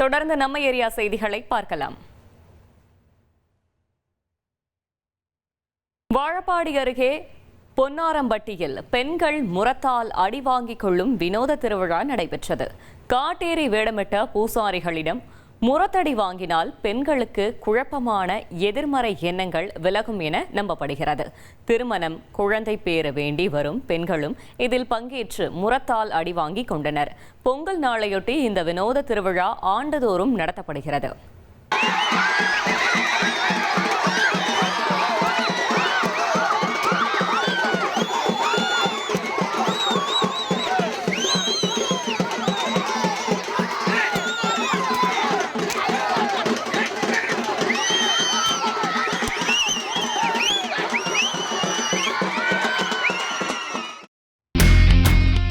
தொடர்ந்து நம்ம ஏரியா செய்திகளை பார்க்கலாம். வாழப்பாடி அருகே பொன்னாரம்பட்டியில் பெண்கள் முரத்தால் அடி வாங்கிக் கொள்ளும் வினோத திருவிழா நடைபெற்றது. காட்டேரி வேடமிட்ட பூசாரிகளிடம் முரத்தடி வாங்கினால் பெண்களுக்கு குழப்பமான எதிர்மறை எண்ணங்கள் விலகும் என நம்பப்படுகிறது. திருமணம் குழந்தை பேறு வேண்டி வரும் பெண்களும் இதில் பங்கேற்று முரத்தால் அடி வாங்கிக் கொண்டனர். பொங்கல் நாளையொட்டி இந்த வினோத திருவிழா ஆண்டுதோறும் நடத்தப்படுகிறது.